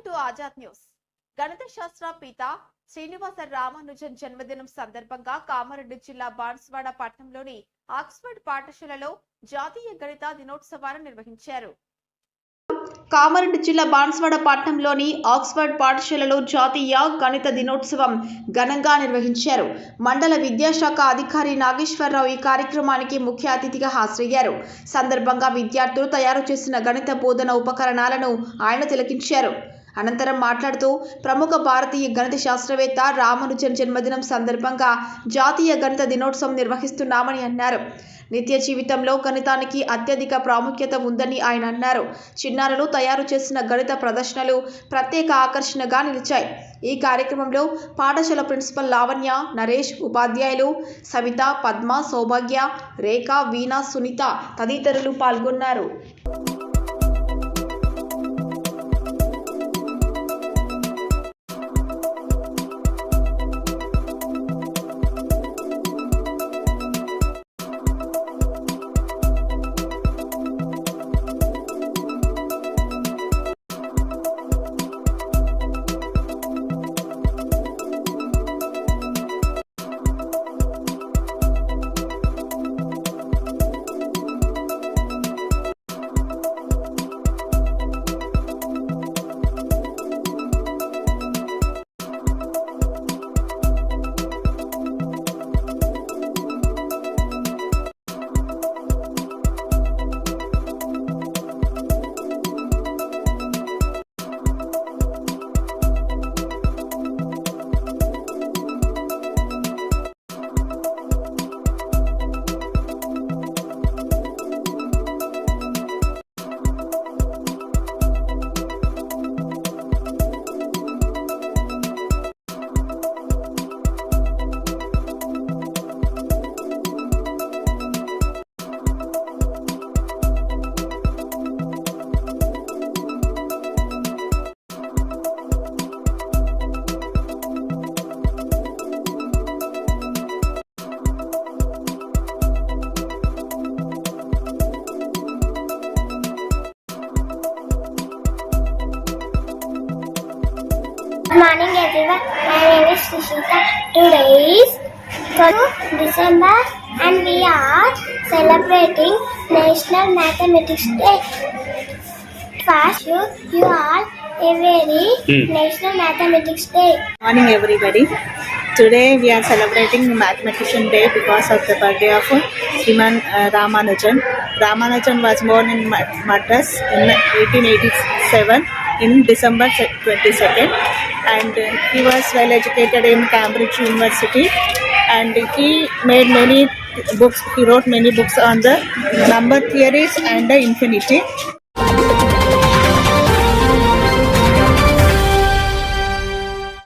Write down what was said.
ఆజాద్ గణిత శాస్త్ర పిత శ్రీనివాస రామానుజన్ జన్మదినం సందర్భంగా కామారెడ్డి జిల్లా బాన్స్వాడ పట్టణంలోని ఆక్స్ఫర్డ్ పాఠశాలలో జాతీయ గణిత దినోత్సవాన్ని నిర్వహించారు. కామారెడ్డి జిల్లా బాన్స్వాడ పట్టణంలోని ఆక్స్ఫర్డ్ పాఠశాలలో జాతీయ గణిత దినోత్సవం ఘనంగా నిర్వహించారు. మండల విద్యాశాఖ అధికారి నాగేశ్వరరావు ఈ కార్యక్రమానికి ముఖ్య అతిథిగా హాజరయ్యారు. సందర్భంగా విద్యార్థులు తయారు చేసిన గణిత బోధన ఉపకరణాలను ఆయన తిలకించారు. అనంతరం మాట్లాడుతూ ప్రముఖ భారతీయ గణిత శాస్త్రవేత్త రామానుజన్ జన్మదినం సందర్భంగా జాతీయ గణిత దినోత్సవం నిర్వహిస్తున్నామని అన్నారు. నిత్య జీవితంలో గణితానికి అత్యధిక ప్రాముఖ్యత ఉందని ఆయన అన్నారు. చిన్నారులు తయారు చేసిన గణిత ప్రదర్శనలు ప్రత్యేక ఆకర్షణగా నిలిచాయి. ఈ కార్యక్రమంలో పాఠశాల ప్రిన్సిపల్ లావణ్య నరేష్ ఉపాధ్యాయులు సవిత పద్మ సౌభాగ్య రేఖ వీణా సునీత తదితరులు పాల్గొన్నారు. Morning everyone. My name is Rishita. Today is 12 December and we are celebrating National Mathematics Day. First, you, you all a very National Mathematics Day. morning everybody today we are celebrating mathematician day because of the birthday of Sriman uh, Ramanujan Ramanujan was born in Ma- Madras in 1887 in December 22nd and he was well educated in Cambridge University. And he made many books he wrote many books on the number theories and the infinity